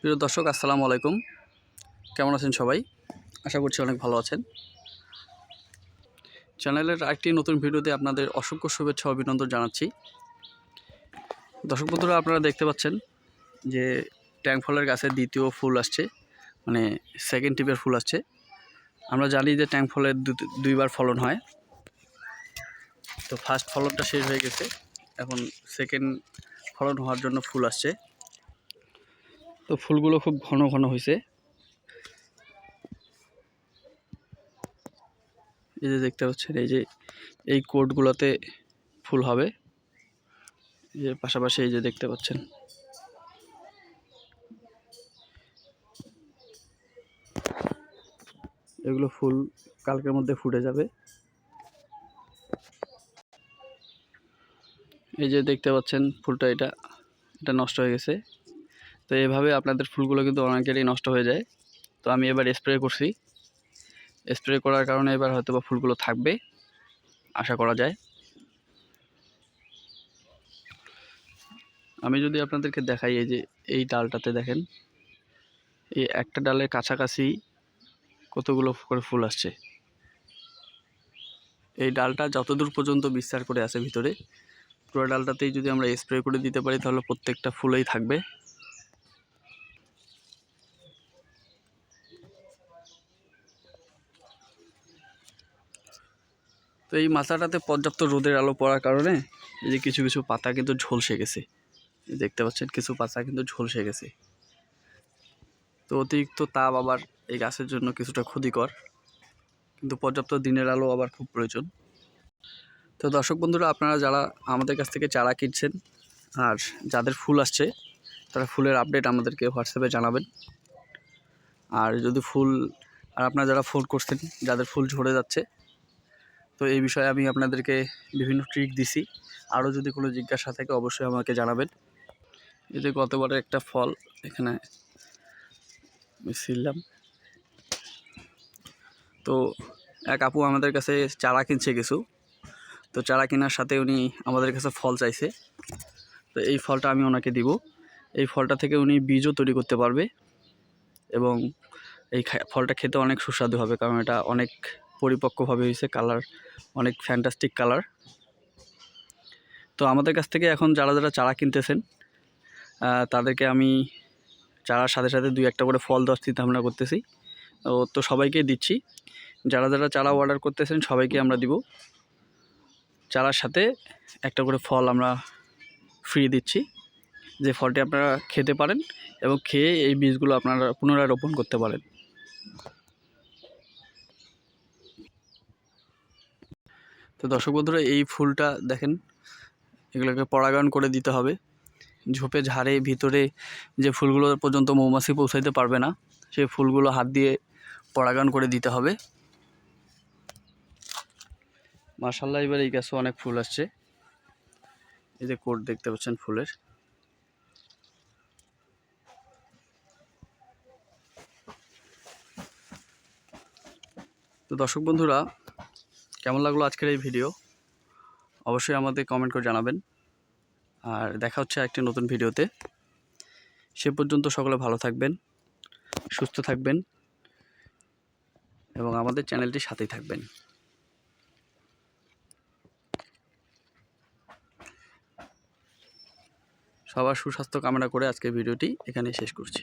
প্রিয় দর্শক, আসসালামু আলাইকুম। কেমন আছেন সবাই? আশা করছি অনেক ভালো আছেন। চ্যানেলের একটি নতুন ভিডিওতে আপনাদের অসংখ্য শুভেচ্ছা অভিনন্দন জানাচ্ছি। দর্শক বন্ধুরা, আপনারা দেখতে পাচ্ছেন যে ট্যাঙ্ক ফলের গাছে দ্বিতীয় ফুল আসছে মানে সেকেন্ড টিপের ফুল আসছে। আমরা জানি যে ট্যাঙ্ক ফলের দুইবার ফলন হয়। তো ফার্স্ট ফলনটা শেষ হয়ে গেছে। এখন সেকেন্ড ফলন হওয়ার জন্য ফুল আসছে। তো ফুলগুলো খুব ঘন ঘন হয়েছে এই যে দেখতে পাচ্ছেন, এই যে, এই কোটগুলোতে ফুল হবে। যে পাশাপাশি এই যে দেখতে পাচ্ছেন। এগুলো ফুল কালকের মধ্যে ফুটে যাবে। এই যে দেখতে পাচ্ছেন ফুলটা, এটা এটা নষ্ট হয়ে গেছে। তো এভাবে আপনাদের ফুলগুলো কিন্তু অনেকেরই নষ্ট হয়ে যায়। তো আমি এবার স্প্রে করছি। স্প্রে করার কারণে এবার হয়তো বা ফুলগুলো থাকবে, আশা করা যায়। আমি যদি আপনাদেরকে দেখাই এই যে, এই ডালটাতে দেখেন, এই একটা ডালের কাছাকাছি কতগুলো করে ফুল আসছে। এই ডালটা যতদূর পর্যন্ত বিস্তার করে আছে ভিতরে, পুরো ডালটাতেই যদি আমরা স্প্রে করে দিতে পারি, তাহলে প্রত্যেকটা ফুলেই থাকবে। তো এই মাথাটাতে পর্যাপ্ত রোদের আলো পড়ার কারণে এই যে কিছু কিছু পাতা কিন্তু ঝলসে গেছে। দেখতে পাচ্ছেন, কিছু পাতা কিন্তু ঝলসে গেছে। তো অতিরিক্ত তাপ আবার এই গাছের জন্য কিছুটা ক্ষতিকর। কিন্তু পর্যাপ্ত দিনের আলো আবার খুব প্রয়োজন। তো দর্শক বন্ধুরা, আপনারা যারা আমাদের কাছ থেকে চারা কিনছেন আর যাদের ফুল আসছে, তারা ফুলের আপডেট আমাদেরকে হোয়াটসঅ্যাপে জানাবেন। আর যদি ফুল, আর আপনারা যারা ফোন করছেন, যাদের ফুল ঝরে যাচ্ছে তো এই বিষয়ে আমি আপনাদেরকে বিভিন্ন ট্রিক দিছি। আরও যদি কোনো জিজ্ঞাসা থাকে, অবশ্যই আমাকে জানাবেন। যে গতবারে একটা ফল, এখানে আমি ছিললাম তো এক আপু আমাদের কাছে চারা কিনছে কিছু। তো চারা কেনার সাথে উনি আমাদের কাছে ফল চাইছে। তো এই ফলটা আমি ওনাকে দিব। এই ফলটা থেকে উনি বীজও তৈরি করতে পারবে। এবং এই ফলটা খেতে অনেক সুস্বাদু হবে, কারণ এটা অনেক পরিপক্কভাবে হয়েছে কালার অনেক ফ্যান্টাস্টিক কালার তো আমাদের কাছ থেকে এখন যারা যারা চারা কিনতেছেন তাদেরকে আমি চারার সাথে সাথে দুই একটা করে ফল দেওয়ার চিন্তা ভাবনা করতেছি। ও তো সবাইকে দিচ্ছি। যারা যারা চারা অর্ডার করতেছেন, সবাইকে আমরা দিব। চারার সাথে একটা করে ফল আমরা ফ্রি দিচ্ছি। যে ফলটি আপনারা খেতে পারেন এবং খেয়ে এই বীজগুলো আপনারা পুনরায় রোপণ করতে পারেন। তো দর্শক বন্ধুরা, এই ফুলটা দেখেন, এগুলোকে পরাগায়ন করে দিতে হবে। ঝোপে, ঝাড়ে, ভিতরে যে ফুলগুলো পর্যন্ত মৌমাছি পৌঁছাইতে পারবে না, সেই ফুলগুলো হাত দিয়ে পরাগায়ন করে দিতে হবে। মার্শাল্লাহ এবার এই গাছে অনেক ফুল আসছে। এই যে কোট দেখতে পাচ্ছেন ফুলের। তো দর্শক বন্ধুরা কেমন লাগল আজকের এই ভিডিও অবশ্যই আমাদের কমেন্ট করে জানাবেন। আর দেখা হচ্ছে একটি নতুন ভিডিওতে সে পর্যন্ত সকলে ভালো থাকবেন, সুস্থ থাকবেন এবং আমাদের চ্যানেলটির সাথেই থাকবেন। সবার সুস্বাস্থ্য কামনা করে আজকের ভিডিওটি এখানেই শেষ করছি।